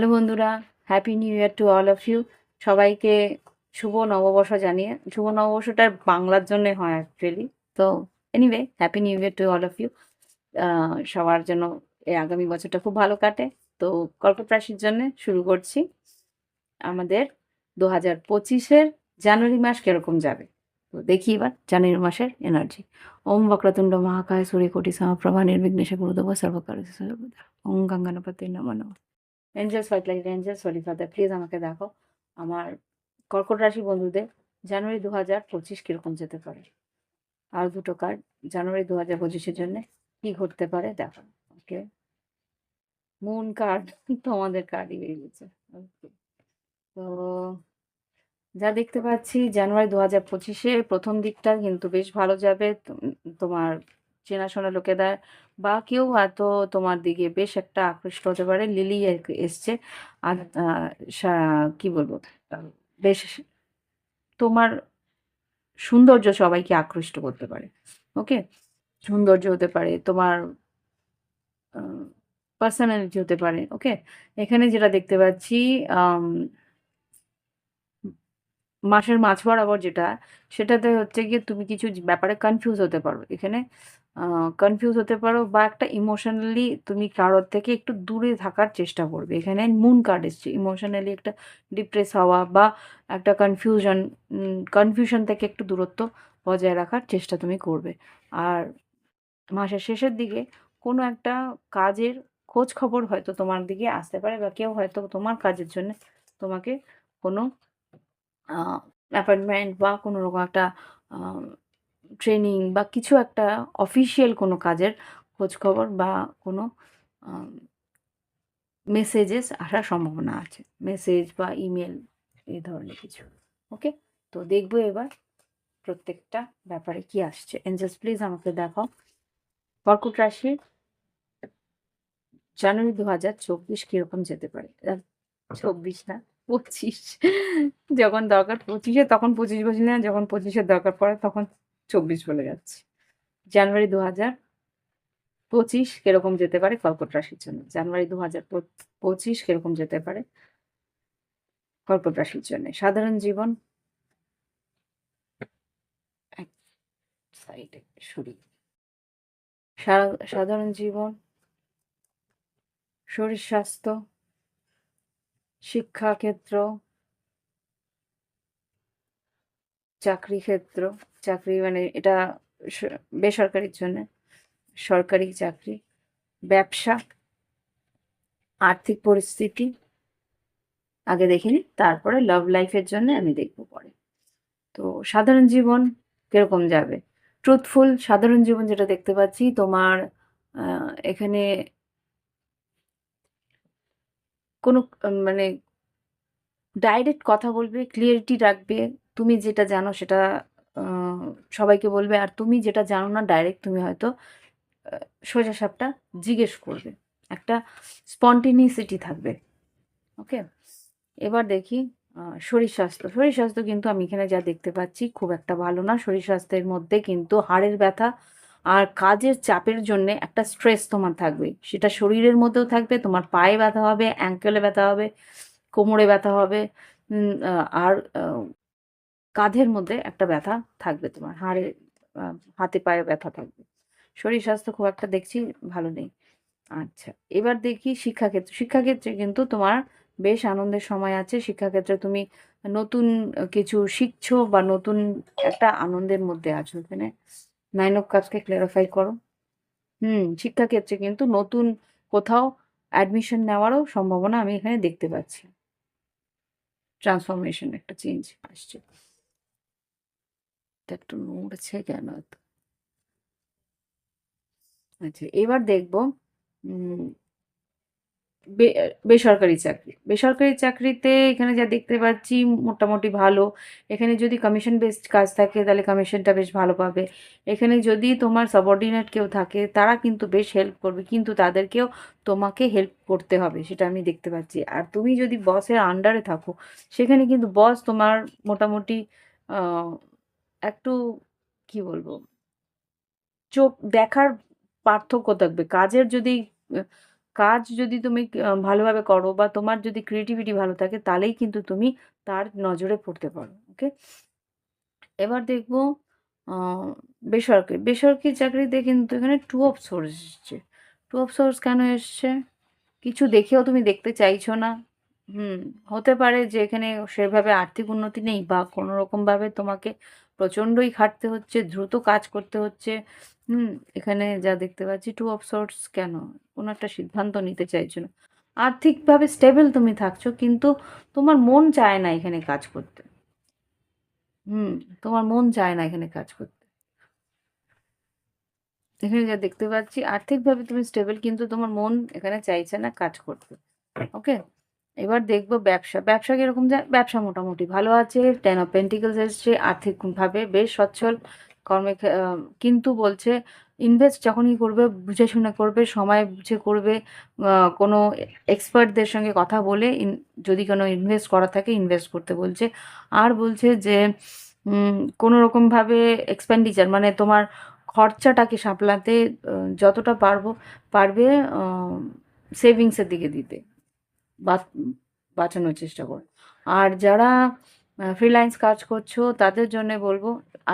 Hello বন্ধুরা happy new year to all of you সবাইকে শুভ নববর্ষ জানিয়ে, শুভ নববর্ষটা বাংলার জন্য হয় অ্যাকচুয়ালি তো anyway happy new year to all of you সবার জন্য এই আগামী বছরটা খুব ভালো কাটে। তো রাশির জন্য শুরু করছি। আমাদের দু হাজার পঁচিশের জানুয়ারি মাস কীরকম যাবে? তো দেখি এবার জানুয়ারি মাসের এনার্জি ওম বক্রতুণ্ড মহাকায় সূর্যকোটি সমপ্রভা নির্বিঘ্নেশ গুরুদেব সর্বকার ওম গঙ্গানপতি নমঃ। Angels white light angels holy father please আমাকে দেখো। আমার কর্কট রাশি বন্ধুদের জানুয়ারি দু হাজার পঁচিশ কীরকম যেতে পারে? আর দুটো কার্ড জানুয়ারি দু হাজার পঁচিশের জন্য কী ঘটতে পারে? দেখো ওকে মুন কার্ড তোমাদের কার্ডই বেরিয়েছে ওকে তো যা দেখতে পাচ্ছি, জানুয়ারি দু হাজার পঁচিশে প্রথম দিকটা কিন্তু বেশ ভালো যাবে। তুম- তোমার চেনাশোনা লোকেদের বা কেউ হয়তো তোমার দিকে বেশ একটা আকৃষ্ট হতে পারে। লিলি এসছে। আর কি বলব? বেশ তোমার সৌন্দর্য সবাইকে আকৃষ্ট করতে পারে। ওকে? সৌন্দর্য হতে পারে তোমার পার্সোনালিটি হতে পারে। ওকে? এখানে যেটা দেখতে পাচ্ছি মাসের মাঝ বরাবর যেটা, সেটাতে হচ্ছে গিয়ে তুমি কিছু ব্যাপারে কনফিউজ হতে পারো। এখানে কনফিউজ হতে পারো বা একটা ইমোশনালি তুমি কারোর থেকে একটু দূরে থাকার চেষ্টা করবে। এখানে মুন কার্ড এসছে। ইমোশনালি একটা ডিপ্রেস হওয়া বা একটা কনফিউশন কনফিউশন থেকে একটু দূরত্ব বজায় রাখার চেষ্টা তুমি করবে। আর মাসের শেষের দিকে কোনো একটা কাজের খোঁজ খবর হয়তো তোমার দিকে আসতে পারে বা কেউ হয়তো তোমার কাজের জন্য তোমাকে কোনো অ্যাপয়েন্টমেন্ট বা কোনো রকম একটা ট্রেনিং বা কিছু একটা অফিসিয়াল কোনো কাজের খোঁজ খবর বা কোনো মেসেজেস আসার সম্ভাবনা আছে। মেসেজ বা ইমেল এই ধরনের কিছু ওকে তো দেখব এবার প্রত্যেকটা ব্যাপারে কি আসছে। এঞ্জেলস প্লিজ আমাকে দেখাও। কর্কট রাশির জানুয়ারি দু হাজার চব্বিশ কীরকম যেতে পারে? চব্বিশ না। পঁচিশ। যখন দরকার পঁচিশে, তখন পঁচিশ বলছি না যখন পঁচিশের দরকার পড়ে, তখন চব্বিশ বলে যাচ্ছে। জানুয়ারি দু হাজার পঁচিশ কীরকম যেতে পারে কর্কট রাশির জন্য? জানুয়ারি দু হাজার পঁচিশ কীরকম যেতে পারে কর্কট রাশির জন্য? সাধারণ জীবন? সাইডে সা- সাধারণ জীবন, শরীর স্বাস্থ্য শিক্ষাক্ষেত্র, চাকরি ক্ষেত্র, চাকরি মানে এটা বেসরকারির জন্য, সরকারি চাকরি, ব্যবসা, আর্থিক পরিস্থিতি, আগে দেখিনি, তারপরে লাভ লাইফের জন্য আমি দেখব পরে। তো সাধারণ জীবন কীরকম যাবে? ট্রুথফুল সাধারণ জীবন যেটা দেখতে পাচ্ছি, তোমার এখানে কোনো মানে ডাইরেক্ট কথা বলবে ক্লিয়ারিটি রাখবে, তুমি যেটা জানো সেটা সবাইকে বলবে। আর তুমি যেটা জানো না ডাইরেক্ট তুমি হয়তো সোজা সাপটা জিজ্ঞেস করবে। একটা স্পন্টিনিসিটি থাকবে। ওকে? এবার দেখি শরীর স্বাস্থ্য। শরীর স্বাস্থ্য কিন্তু আমি এখানে যা দেখতে পাচ্ছি খুব একটা ভালো না। শরীর স্বাস্থ্যের মধ্যে কিন্তু হাড়ের ব্যথা আর কাজের চাপের জন্য একটা স্ট্রেস তোমার থাকবে। সেটা শরীরের মধ্যেও থাকবে, তোমার পায়ে ব্যথা হবে অ্যাঙ্কেলে ব্যথা হবে, কোমরে ব্যথা হবে আর কাঁধের মধ্যে একটা ব্যথা থাকবে তোমার, হাড়ে হাতে পায়ে ব্যথা থাকবে। শরীর স্বাস্থ্য খুব একটা দেখছি ভালো নেই। আচ্ছা এবার দেখি শিক্ষাক্ষেত্রে শিক্ষাক্ষেত্রে কিন্তু তোমার বেশ আনন্দের সময় আছে। শিক্ষাক্ষেত্রে তুমি নতুন কিছু শিখছো বা নতুন একটা আনন্দের মধ্যে আছো এখানে নাইন অফ কাপসকে ক্লারিফাই করো। হুম শিক্ষাক্ষেত্রে কিন্তু নতুন কোথাও অ্যাডমিশন নেওয়ারও সম্ভাবনা আমি এখানে দেখতে পাচ্ছি। ট্রান্সফরমেশন একটা চেঞ্জ আসছে। একটু নড়ছে কেন আচ্ছা এবার দেখব। বেসরকারি চাকরি। বেসরকারি চাকরিতে এখানে যা দেখতে পাচ্ছি মোটামুটি ভালো। এখানে যদি কমিশন বেসড কাজ থাকে তাহলে কমিশনটা বেশ ভালো পাবে। এখানে যদি তোমার সাবঅর্ডিনেট কেউ থাকে তারা কিন্তু বেশ হেল্প করবে, কিন্তু তাদেরকেও তোমাকে হেল্প করতে হবে, সেটা আমি দেখতে পাচ্ছি। আর তুমি যদি বসের আন্ডারে থাকো, সেখানে কিন্তু বস তোমার মোটামুটি একটু কি বলব? চোখ দেখার পার্থক্য থাকবে। কাজের যদি কাজ যদি তুমি ভালোভাবে করো বা তোমার যদি ক্রিয়েটিভিটি ভালো থাকে, তাহলেই কিন্তু তুমি তার নজরে পড়তে পারো ওকে এবার দেখব বেসরকারি বেসরকারি চাকরিতে কিন্তু এখানে টু অফ সোর্স এসছে। টু অফ সোর্স কেন এসছে? কিছু দেখেও তুমি দেখতে চাইছো না। হুম, হতে পারে যে এখানে সেভাবে আর্থিক উন্নতি নেই বা কোনো রকমভাবে তোমাকে প্রচণ্ডই খাটতে হচ্ছে, দ্রুত কাজ করতে হচ্ছে। হুম, এখানে যা দেখতে পাচ্ছি টু অফ সোর্স কেন? কোনো একটা সিদ্ধান্ত নিতে চাইছো না। আর্থিকভাবে স্টেবল তুমি থাকছো, কিন্তু তোমার মন চায় না এখানে কাজ করতে। হুম, তোমার মন চায় না এখানে কাজ করতে। এখানে যা দেখতে পাচ্ছি, আর্থিকভাবে তুমি স্টেবল কিন্তু তোমার মন এখানে চাইছে না কাজ করতে। ওকে এবার দেখব ব্যবসা। ব্যবসা কীরকম যায় ব্যবসা মোটামুটি ভালো আছে টেন অফ পেন্টিকলস এসছে আর্থিকভাবে বেশ সচ্ছল, কর্মে কিন্তু বলছে ইনভেস্ট যখনই করবে, বুঝে শুনে করবে, সময় বুঝে করবে কোনো এক্সপার্টদের সঙ্গে কথা বলে যদি কোনো ইনভেস্ট করা থাকে ইনভেস্ট করতে বলছে। আর বলছে যে কোনো রকমভাবে এক্সপেন্ডিচার মানে তোমার খরচাটাকে সামলাতে যতটা পারব, পারবে সেভিংসের দিকে দিতে। বাঁচানোর চেষ্টা করো। আর যারা ফ্রিল্যান্স কাজ করছ, তাদের জন্য বলব,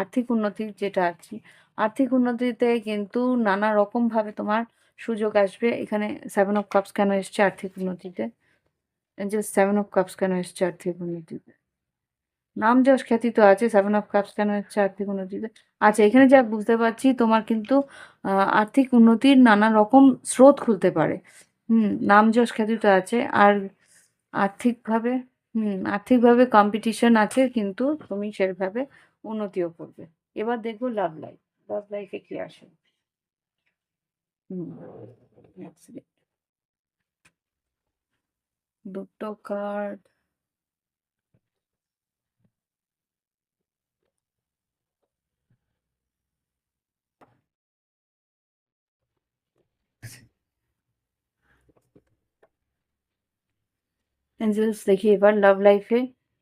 আর্থিক উন্নতি যেটা আছে আর্থিক উন্নতিতে কিন্তু নানা রকমভাবে তোমার সুযোগ আসবে। এখানে সেভেন অফ কাপস কেন এসছে আর্থিক উন্নতিতে? যে সেভেন অফ কাপস কেন এসছে আর্থিক উন্নতিতে? নাম যশ খ্যাতি তো আছে সেভেন অফ কাপস কেন হচ্ছে আর্থিক উন্নতিতে? আচ্ছা এখানে যা বুঝতে পারছি, তোমার কিন্তু আর্থিক উন্নতির নানা রকম স্রোত খুলতে পারে। হুম, নাম যশ খ্যাতি তো আছে। আর আর্থিকভাবে, হুম, আর্থিকভাবে কম্পিটিশন আছে, কিন্তু তুমি সেভাবে উন্নতিও করবে। এবার দেখব লাভ লাইফ লাভ লাইফে কি আসে? হুম দুটো কার্ড এঞ্জেলস দেখি এবার লাভ লাইফে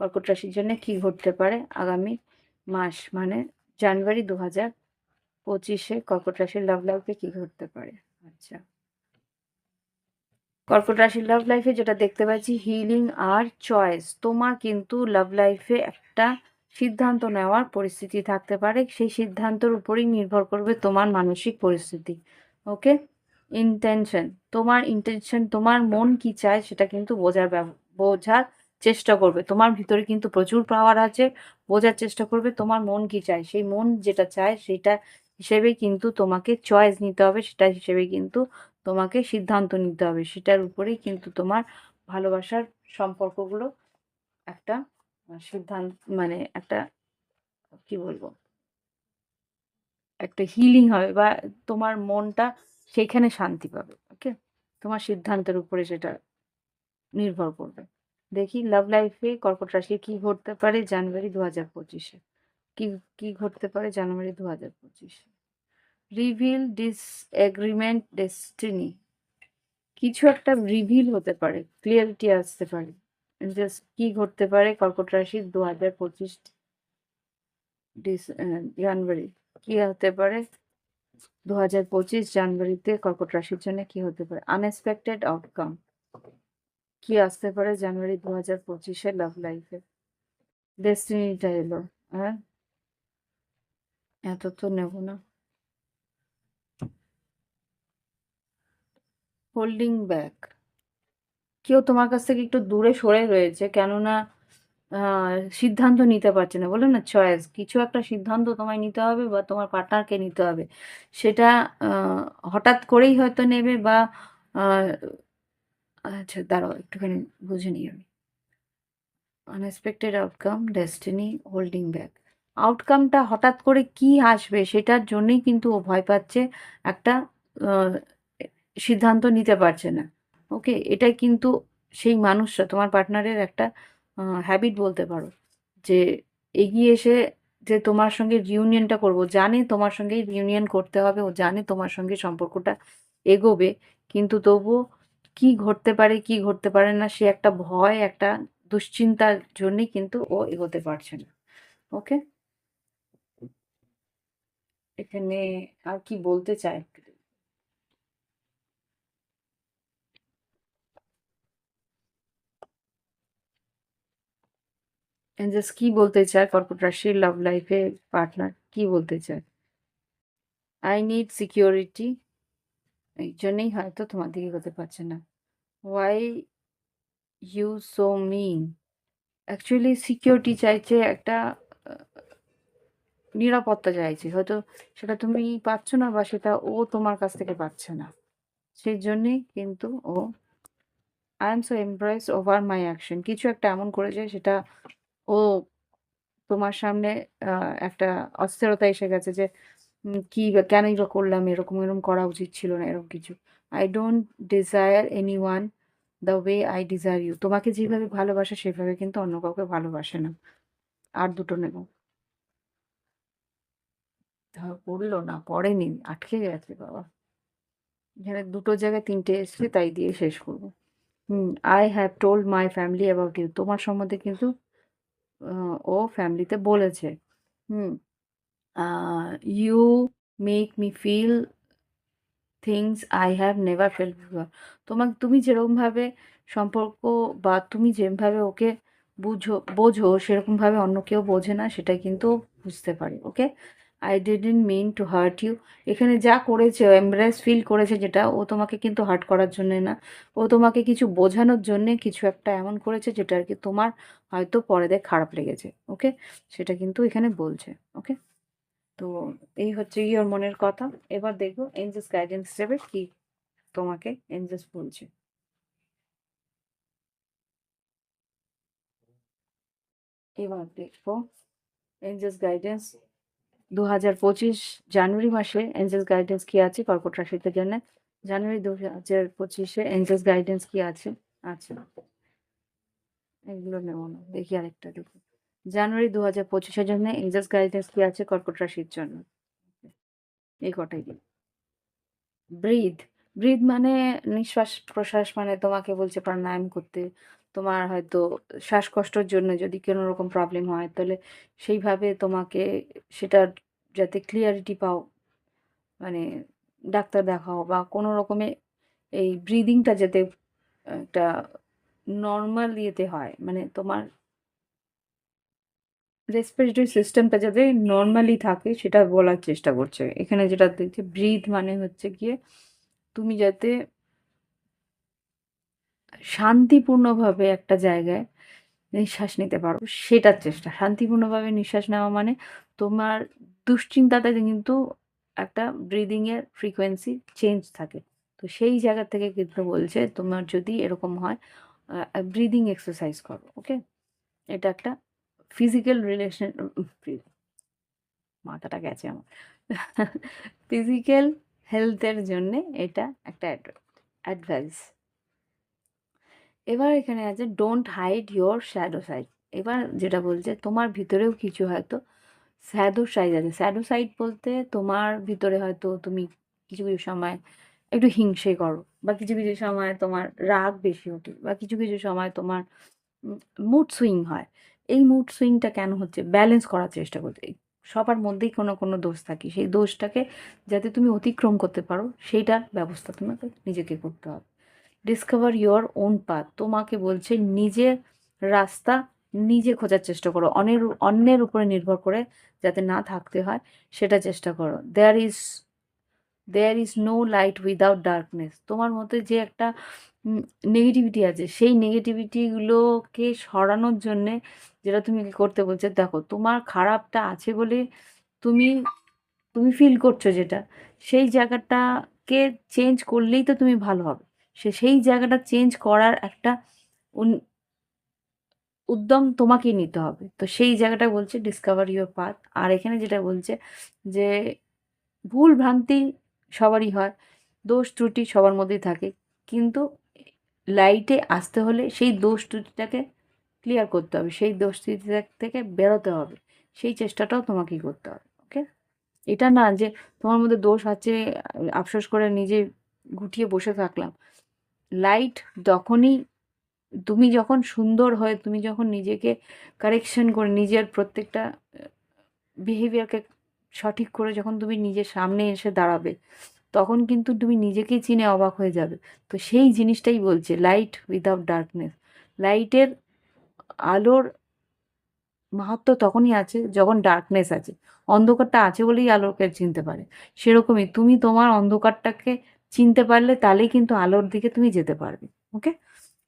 কর্কট রাশির জন্য কি ঘটতে পারে আগামী মাস মানে জানুয়ারি দু হাজার পঁচিশে কর্কট রাশির লাভ লাইফে কি ঘটতে পারে? আচ্ছা। কর্কট রাশির লাভ লাইফে যেটা দেখতে পাচ্ছি হিলিং আর চয়েস তোমার কিন্তু লাভ লাইফে একটা সিদ্ধান্ত নেওয়ার পরিস্থিতি থাকতে পারে। সেই সিদ্ধান্তের উপরেই নির্ভর করবে তোমার মানসিক পরিস্থিতি। ওকে ইন্টেনশন তোমার ইন্টেনশন তোমার মন কি চায় সেটা কিন্তু বোঝার বোঝার চেষ্টা করবে। তোমার ভিতরে কিন্তু প্রচুর পাওয়ার আছে, বোঝার চেষ্টা করবে তোমার মন কি চায়। সেই মন যেটা চায় সেটা হিসেবে কিন্তু তোমাকে চয়েস নিতে হবে, সেটা হিসেবে কিন্তু তোমাকে সিদ্ধান্ত নিতে হবে। সেটার উপরেই কিন্তু তোমার ভালোবাসার সম্পর্কগুলো একটা সিদ্ধান্ত মানে একটা, কি বলব? একটা হিলিং হবে বা তোমার মনটা সেখানে শান্তি পাবে ওকে তোমার সিদ্ধান্তের উপরে সেটা নির্ভর করবে। দেখি লাভ লাইফে কর্কট রাশি কি ঘটতে পারে জানুয়ারি দু হাজার পঁচিশে। কি কি ঘটতে পারে জানুয়ারি দু হাজার পঁচিশে? রিভিল ডিস এগ্রিমেন্ট ডেস্টিনি কিছু একটা রিভিল হতে পারে ক্লিয়ারিটি আসতে পারে। জাস্ট কি ঘটতে পারে কর্কট রাশি দু হাজার পঁচিশ জানুয়ারি? কি হতে পারে? দু হাজার পঁচিশ জানুয়ারিতে কর্কট রাশির জন্য কি হতে পারে? আনএক্সপেক্টেড আউটকাম কি আসতে পারে জানুয়ারি দু হাজার পঁচিশে লাভ লাইফে ডেস্টিনিটা এলো হ্যাঁ? এত তো নেব না। হোল্ডিং ব্যাক কেউ তোমার কাছ থেকে একটু দূরে সরে রয়েছে, কেননা সিদ্ধান্ত নিতে পারছে না। বলে না চয়েস কিছু একটা সিদ্ধান্ত তোমায় নিতে হবে বা তোমার পার্টনারকে নিতে হবে। সেটা হঠাৎ করেই হয়তো নেবে বা আচ্ছা দাঁড়াও, একটুখানি বুঝে নিই আমি। Unexpected outcome destiny holding back আউটকামটা হঠাৎ করে কি আসবে সেটার জন্যই কিন্তু ও ভয় পাচ্ছে, একটা সিদ্ধান্ত নিতে পারছে না। ওকে এটাই কিন্তু সেই মানুষটা, তোমার পার্টনারের একটা হ্যাবিট বলতে পারো। যে এগিয়ে এসে যে তোমার সঙ্গে রিউনিয়নটা করব, জানে তোমার সঙ্গে রিউনিয়ন করতে হবে, ও জানে তোমার সঙ্গে সম্পর্কটা এগোবে, কিন্তু তবুও কি ঘটতে পারে, কি ঘটতে পারে না, সে একটা ভয়, একটা দুশ্চিন্তার জন্যই কিন্তু ও এগোতে পারছে না। ওকে এখানে আর কি বলতে চায় এঞ্জেলস কি বলতে চায় কর্কট রাশির লাভ লাইফে পার্টনার কি বলতে চায়? আই নিড সিকিউরিটি এই জন্যেই হয়তো তোমার দিকে হতে পারছে না। Why you so mean actually security চাইছে একটা নিরাপত্তা চাইছে। হয়তো সেটা তুমি পাচ্ছ না বা সেটা ও তোমার কাছ থেকে পাচ্ছে না। সেই জন্যেই কিন্তু ও I am so empress over my action কিছু একটা এমন করেছে, সেটা ও তোমার সামনে একটা অস্থিরতা এসে গেছে যে কি কেনই বা করলাম, এরকম এরকম করা উচিত ছিল না, এরকম কিছু। I don't desire anyone the way I desire you তোমাকে যেভাবে ভালোবাসে, সেভাবে কিন্তু অন্য কাউকে ভালোবাসে না। আর দুটো নেব। ধর, পড়ল না, পড়েনি, আটকে গেছে বাবা। এখানে দুটো জায়গায় তিনটে এসছে, তাই দিয়ে শেষ করব। হুম I have told my family about you তোমার সম্বন্ধে কিন্তু ও ফ্যামিলিতে বলেছে। হুম। You make me feel things I have never felt before তোমাকে তুমি যেরকমভাবে সম্পর্ক বা তুমি যেভাবে ওকে বুঝো, বোঝো, সেরকমভাবে অন্য কেউ বোঝে না সেটা কিন্তু বুঝতে পারে okay I didn't mean to hurt you এখানে যা করেছে এমব্রেস ফিল করেছে যেটা, ও তোমাকে কিন্তু হার্ট করার জন্যে না। ও তোমাকে কিছু বোঝানোর জন্যে কিছু একটা এমন করেছে যেটা আর কি তোমার হয়তো পরে দেখ খারাপ লেগেছে ওকে সেটা কিন্তু এখানে বলছে ওকে তো এই হচ্ছে ওর মনের কথা। এবার দেখব এনজেস গাইডেন্স হিসেবে কি তোমাকে এঞ্জেলস বলছে। এবার দেখব এনজেস গাইডেন্স দু হাজার পঁচিশ জানুয়ারি মাসে এঞ্জেলস গাইডেন্স কি আছে? কর্কট রাশিতে জন্য জানুয়ারি দু হাজার পঁচিশে এঞ্জেলস গাইডেন্স কি আছে? আচ্ছা এগুলো নেব না। দেখি আরেকটা দেখি। জানুয়ারি দু হাজার পঁচিশের জন্য এঞ্জেলস গাইডেন্স কি আছে কর্কট রাশির জন্য? এই কটাই দিন ব্রিদ ব্রিদ মানে নিঃশ্বাস প্রশ্বাস মানে তোমাকে বলছে প্রাণায়াম করতে। তোমার হয়তো শ্বাসকষ্টর জন্য যদি কোনো রকম প্রবলেম হয়, তাহলে সেইভাবে তোমাকে সেটা যাতে ক্লিয়ারিটি পাও মানে ডাক্তার দেখাও বা কোনো রকমে এই ব্রিদিংটা যাতে, একটা নর্মাল ইয়েতে হয় মানে তোমার রেসপিরেটরি সিস্টেমটা যাতে নর্মালি থাকে সেটা বলার চেষ্টা করছে। এখানে যেটা দেখছে ব্রিথ মানে হচ্ছে গিয়ে তুমি যাতে শান্তিপূর্ণভাবে একটা জায়গায় নিঃশ্বাস নিতে পারো। সেটার চেষ্টা। শান্তিপূর্ণভাবে নিঃশ্বাস নেওয়া মানে তোমার দুশ্চিন্তাতে কিন্তু একটা ব্রিদিংয়ের ফ্রিকোয়েন্সি চেঞ্জ থাকে। তো সেই জায়গা থেকে কিন্তু বলছে তোমার যদি এরকম হয় ব্রিদিং এক্সারসাইজ করো ওকে এটা একটা ফিজিক্যাল রিলেশন মাথাটা গেছে আমার। ফিজিক্যাল হেলথের জন্যে এটা একটা অ্যাডভাইস এবার এখানে আছে don't hide your shadow side এবার যেটা বলছে, তোমার ভিতরেও কিছু হয়তো শ্যাডো সাইড আছে। শ্যাডো সাইড বলতে তোমার ভিতরে হয়তো তুমি কিছু কিছু সময় একটু হিংসে করো, বা কিছু কিছু সময় তোমার রাগ বেশি ওঠে, বা কিছু কিছু সময় তোমার মুড সুইং হয়। এই মুড সুইংটা কেন হচ্ছে? ব্যালেন্স করার চেষ্টা করতে। সবার মধ্যেই কোনো কোনো দোষ থাকে। সেই দোষটাকে যাতে তুমি অতিক্রম করতে পারো, সেইটার ব্যবস্থা তোমাকে নিজেকে করতে হবে। ডিসকভার ইয়োর ওন পাথ তোমাকে বলছে নিজের রাস্তা নিজে খোঁজার চেষ্টা করো। অন্যের অন্যের উপরে নির্ভর করে যাতে না থাকতে হয়, সেটা চেষ্টা করো। There is there is no light without darkness তোমার মধ্যে যে একটা নেগেটিভিটি আছে, সেই নেগেটিভিটিগুলোকে সরানোর জন্যে যেটা তুমি করতে বলছো, দেখো, তোমার খারাপটা আছে বলে তুমি তুমি ফিল করছ যেটা, সেই জায়গাটাকে চেঞ্জ করলেই তো তুমি ভালো হবে। সে সেই জায়গাটা চেঞ্জ করার একটা উদ্যম তোমাকেই নিতে হবে। তো সেই জায়গাটা বলছে ডিসকভার ইউর পাথ আর এখানে যেটা বলছে যে ভুল ভ্রান্তি সবারই হয়, দোষ ত্রুটি সবার মধ্যেই থাকে। কিন্তু লাইটে আসতে হলে সেই দোষ ত্রুটিটাকে ক্লিয়ার করতে হবে, সেই দোষ ত্রুটি থেকে বেরোতে হবে। সেই চেষ্টাটাও তোমাকেই করতে হবে ওকে এটা না যে তোমার মধ্যে দোষ আছে আফসোস করে নিজে গুটিয়ে বসে থাকলাম। লাইট তখনই তুমি যখন সুন্দর হয়ে, তুমি যখন নিজেকে কারেকশন করে, নিজের প্রত্যেকটা বিহেভিয়ারকে সঠিক করে যখন তুমি নিজের সামনে এসে দাঁড়াবে, তখন কিন্তু তুমি নিজেকেই চিনে অবাক হয়ে যাবে। তো সেই জিনিসটাই বলছে লাইট উইদাউট ডার্কনেস লাইটের আলোর মাহাত্ম্য তখনই আছে যখন ডার্কনেস আছে। অন্ধকারটা আছে বলেই আলোকে চিনতে পারে। সেরকমই তুমি তোমার অন্ধকারটাকে চিনতে পারলে তাহলেই কিন্তু আলোর দিকে তুমি যেতে পারবে ওকে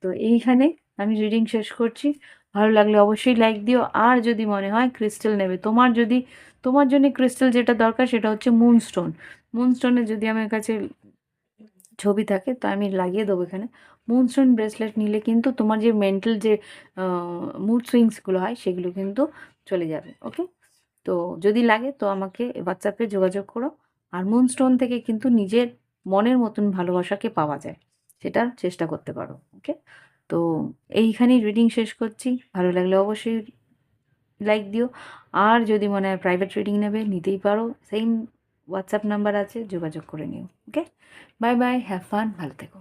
তো এইখানে আমি রিডিং শেষ করছি। ভালো লাগলে অবশ্যই লাইক দিও। আর যদি মনে হয় ক্রিস্টাল নেবে, তোমার যদি, তোমার জন্য ক্রিস্টাল যেটা দরকার সেটা হচ্ছে মুনস্টোন মুনস্টোনের যদি আমার কাছে ছবি থাকে, তো আমি লাগিয়ে দেবো এখানে। মুনস্টোন ব্রেসলেট নিলে কিন্তু তোমার যে মেন্টাল যে মুড সুইংসগুলো হয় সেগুলো কিন্তু চলে যাবে ওকে তো যদি লাগে তো আমাকে হোয়াটসঅ্যাপে যোগাযোগ করো। আর মুনস্টোন থেকে কিন্তু নিজের মনের মতন ভালোবাসাকে পাওয়া যায়, সেটার চেষ্টা করতে পারো ওকে তো এইখানেই রিডিং শেষ করছি, ভালো লাগলে অবশ্যই লাইক দিও, আর যদি মনে হয় প্রাইভেট রিডিং নেবে, নিতেই পারো সেম হোয়াটসঅ্যাপ নাম্বার আছে, যোগাযোগ করে নিও okay bye bye have fun ভালো থেকো।